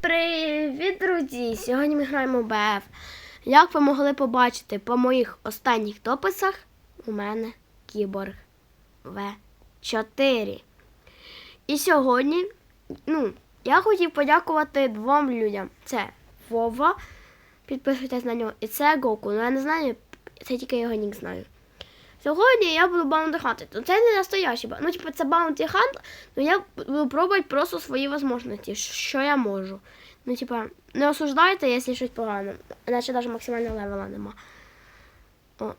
привіт, друзі! Сьогодні ми граємо БФ. Як ви могли побачити по моїх останніх дописах, у мене кіборг В4. І сьогодні, ну, я хотів подякувати двом людям. Це Вова, підписуйтесь на нього, і це Гоку. Ну я не знаю, це тільки його нік знаю. Сьогодні я буду баунти хантити. Це не настоящий баунти. Ну, типу, це баунті хант, але я буду пробувати просто свої можливості, що я можу. Ну, типа, не осуждайте, якщо щось погано. Іначе навіть максимального левела нема. О.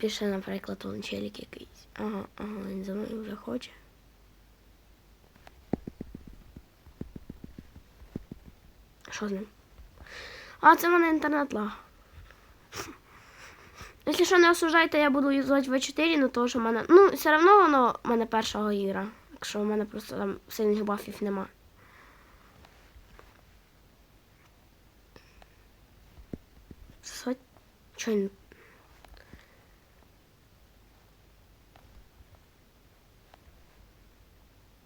Пише, наприклад, он челік якийсь. Ага, ага, він за мною вже хоче. Що з ним? А, це в мене інтернет лаг. Якщо що не осуждайте, я буду юзати В4, ну то що в мене. Ну, все одно воно в мене першого гіра. Якщо в мене просто там сильних бафів нема. Сот...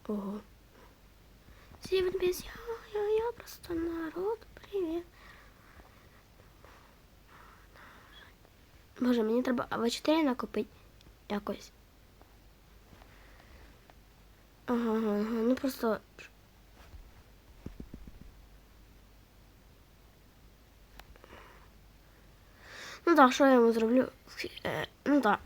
Ого. Сівен без я, я, я просто народ, привіт. Боже, мені треба В4 накопити якось. Ага, ага. Ну просто. Ну так, що я йому зроблю? Е, ну так.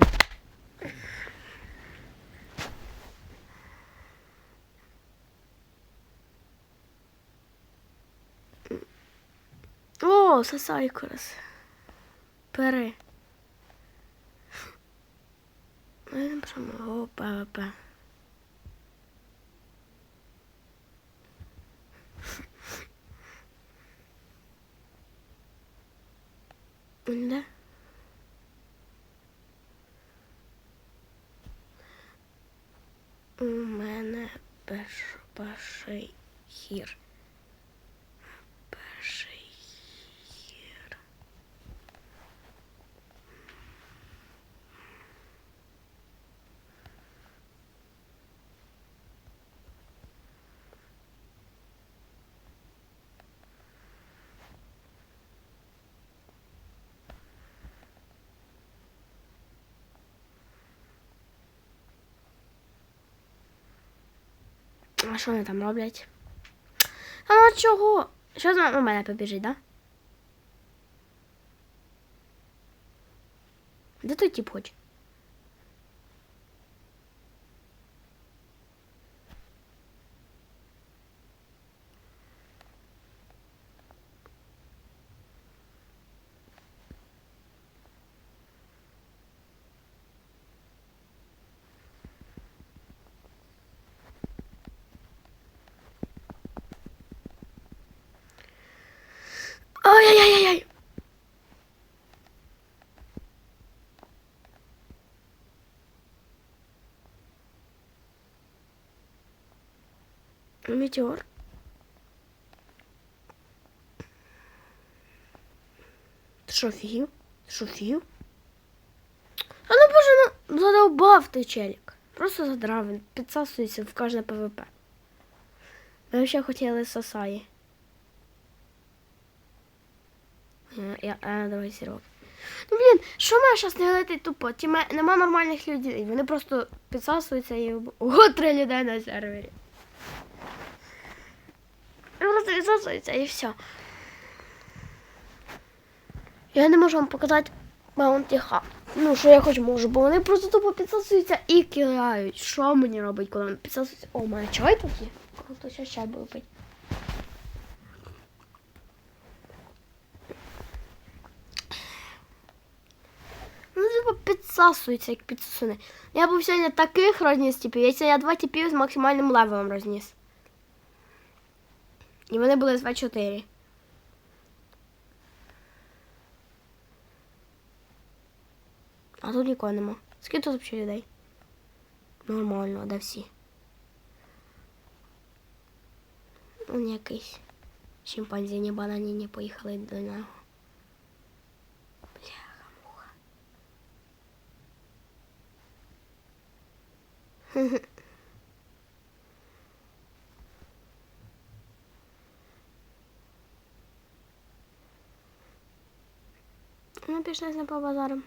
О, Сасайкорос. Бери. Ми прямо ПВП. Да? У мене перш, перший хір. А що вони там роблять? А ну чого? Що з у мене побіжить, да? Де той тип хоче? Ой-ой-ой-ой! Метеор. Ти що, офігів? А ну боже, ну задовбав ти челік. Просто задрав, він підсасується в кожне ПВП. Ми взагалі хотіли сосаї. Я другий сірок. Ну, блін, що мене зараз не летить тупо? Ті нема нормальних людей. Вони просто підсасуються і ого, три людей на сервері. Просто підсасуються і все. Я не можу вам показати Маунті Ха. Ну, що я хоч можу, бо вони просто тупо підсасуються і кидають. Що мені робить, коли вони підсасуються? О, мене чай тут є? Круто, ще чай буду пити. Ну, підсасуються, як підсосуни. Я був сьогодні таких розніс типів. Я сьогодні два типів з максимальним левелом розніс. І вони були з В4. А тут нікого нема. Скільки тут взагалі людей? Нормально, а де всі? Он якийсь. Шимпанзіні бананіні поїхали до нього. Напишнеся по базарам.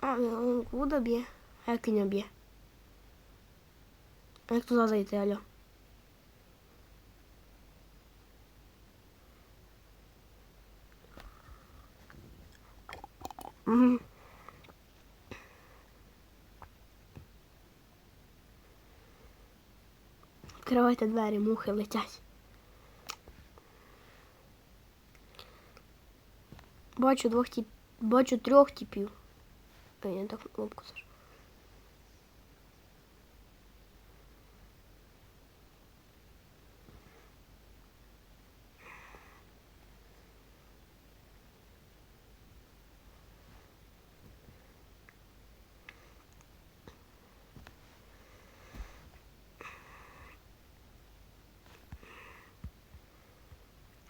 А, он куда б'є? А як він б'є? А як туди зайти, алло? Відкривайте двері, мухи летять. Бачу двох тип... Бачу трьох типів. Ой, я так кнопку зажав.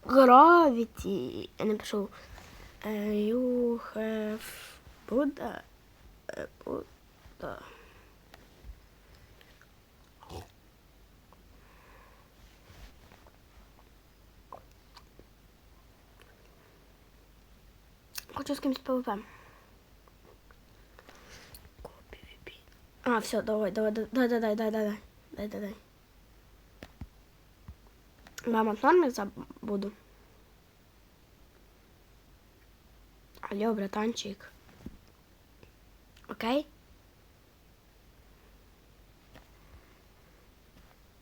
Gravity. Я напишу You have Buddha. Buddha. Хочу с кем-то ПВП. А, все, давай, давай, давай, давай, давай, давай, давай, давай, давай. Мама, норм я буду. Алло, братанчик. Окей?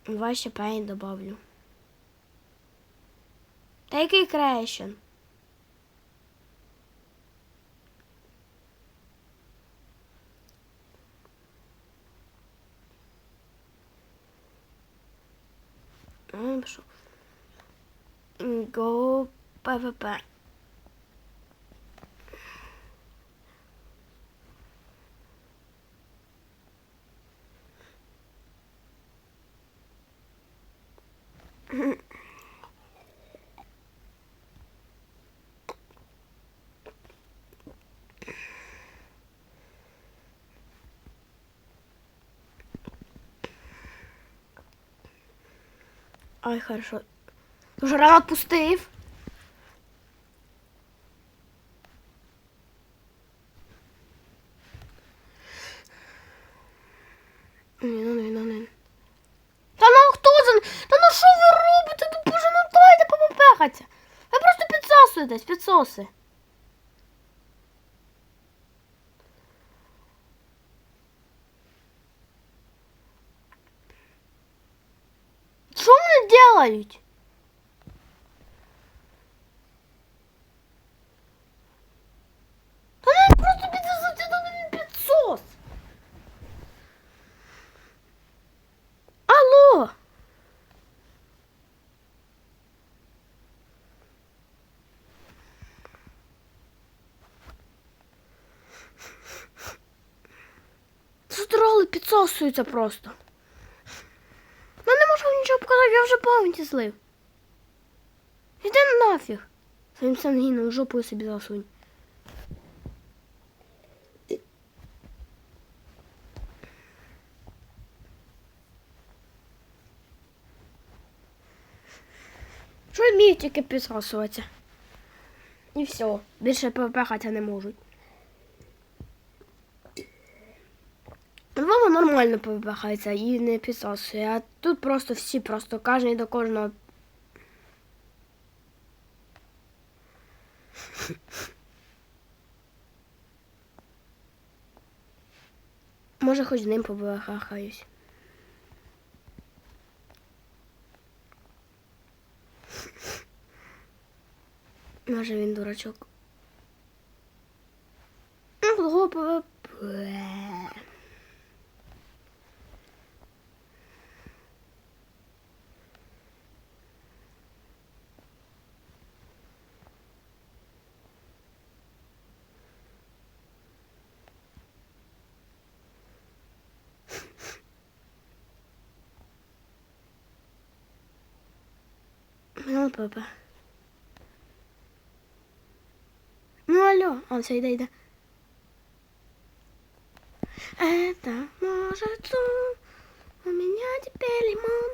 Давай ще добавлю. Та який крещен? Ну, пішов. go bye bye bye. Ay хорошо. Жара отпустив. Ні, ну ну. Та ну хто це? Та ну що ви робите? Ну боже, ну дайте попепехаться. Ви просто підсасуєтесь, підсоси. Що вони делають? Та вони просто підсосуються, та він підсос. Алло. Тролли просто. Ну не можу нічого показати, я вже пам'яті злив. Іди нафіг. Своїм сангіном жопою собі засунь. Що вміють тільки підсосуватися? І все. Більше попехатися не можуть. Вова нормально попихається і не підсосує, а тут просто всі, просто кожен до кожного. Може, хоч з ним побахаюсь. Може він дурачок. Ну, того ПВП. Папа. Ну, алло. Он все, йде, йде. Это может. У меня теперь лимон.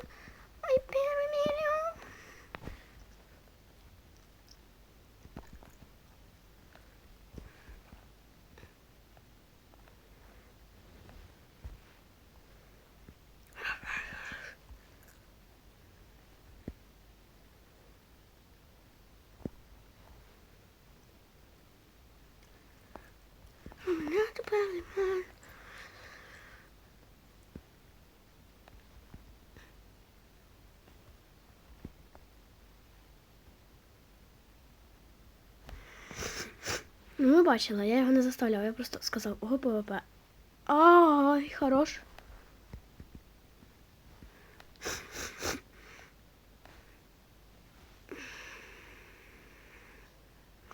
Мой первый миллион. Пальман. Ну, ви бачили, я його не заставляв, я просто сказав ого. Ай, хорош.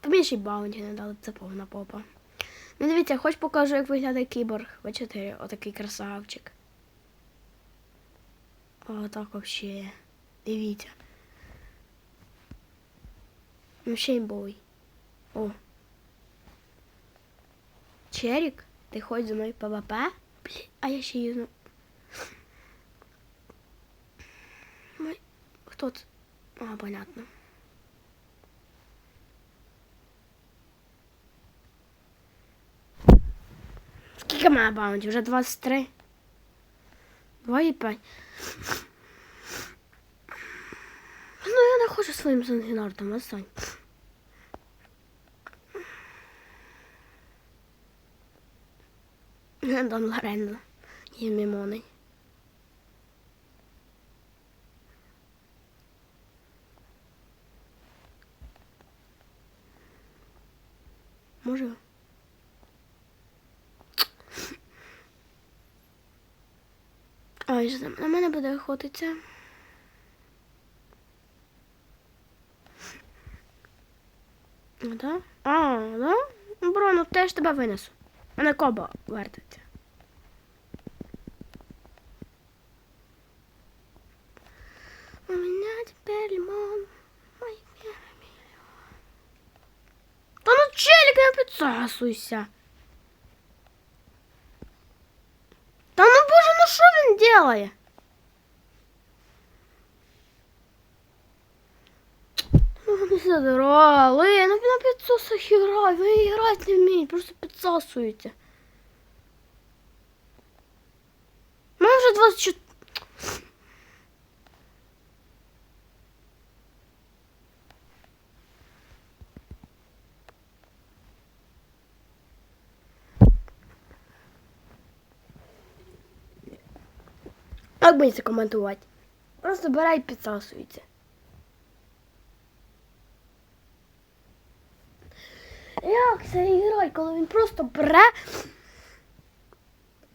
Тобі ще й баунті не дали, це повна попа. Ну дивіться, хоч покажу, як виглядає кіборг В4, отакий красавчик. О, так вообще. Дивіться. Ну ще й бой. О. Черік, ти ходь зі мною ПВП? Блін, а я ще їзну. Хто це? А, понятно. Скільки має баунті? Вже 23? 2,5. Ну, я не хочу своїм Сангінартом, отстань. Дон Лорензо. Є Мімони. Може. Там на мене буде охотиться. Да? А, да? Ну, Бро, ну теж тебе винесу. А не коба вертиться. У меня теперь лимон. Мой миллион. Та ну челик, не підсасуйся. Та ну боже, ну що він делає? Ну, задрали, ну на підсосах грають, вы грати не умеете, просто підсасуються. Ну вже 24. Як будете коментувати? Просто бере і підсасується. Як це грати, коли він просто бере.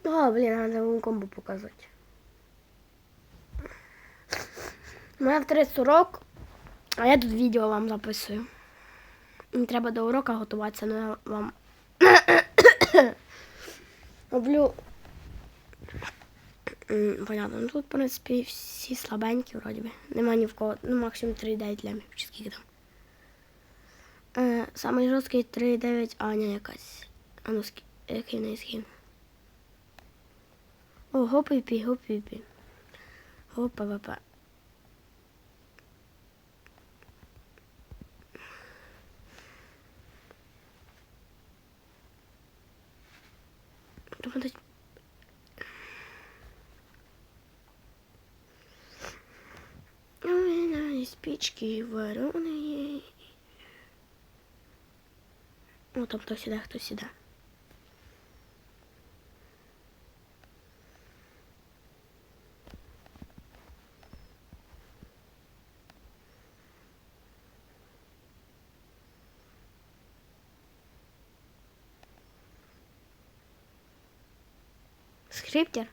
А, блін, треба комбо показати. У мене в 30 урок, а я тут відео вам записую. Мені треба до урока готуватися, але я вам роблю. Понятно, ну тут, в принципі, всі слабенькі, вроді би. Нема ні в кого, ну максимум 3,9 лямів, чи скільки там. Е, самий жорсткий 3,9 Аня якась. А ну скі... який в неї скін? О, гоп-пі, гоп-пі. Гоп ПВП. Думаю, У меня есть спички вареные. О, там хто сюди, хто сюди. Скриптер?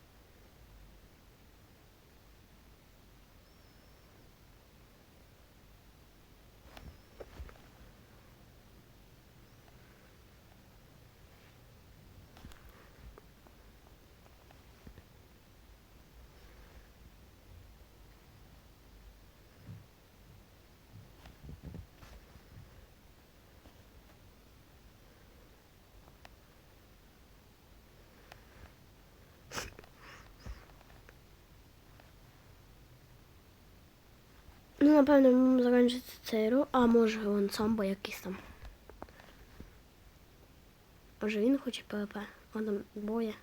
Напевно, йому закінчиться цей ру, а може він самбо якийсь там. Може він хоче ПВП, там боє.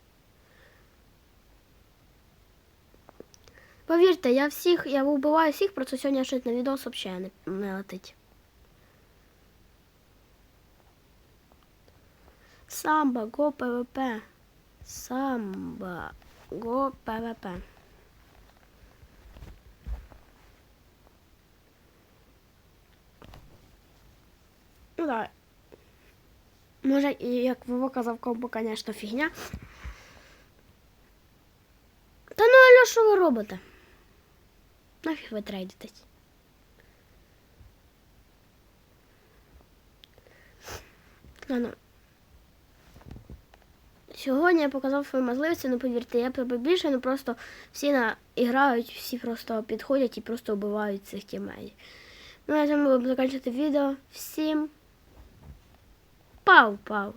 Повірте, я всіх, я вбиваю всіх, просто сьогодні щось на відос взагалі не, не летить. Самбо, го ПВП. Самба. Го ПВП. Ну. Може, як Вова казав, комбо, звісно, фігня. Та ну Альо, що ви робите? Нафіг ви трейдитесь? Ладно. Сьогодні я показав свої можливості, ну повірте, я б більше, ну просто всі на грають, всі просто підходять і просто вбивають цих тімей. Ну, я вами буду закінчити відео. Всім 抱抱。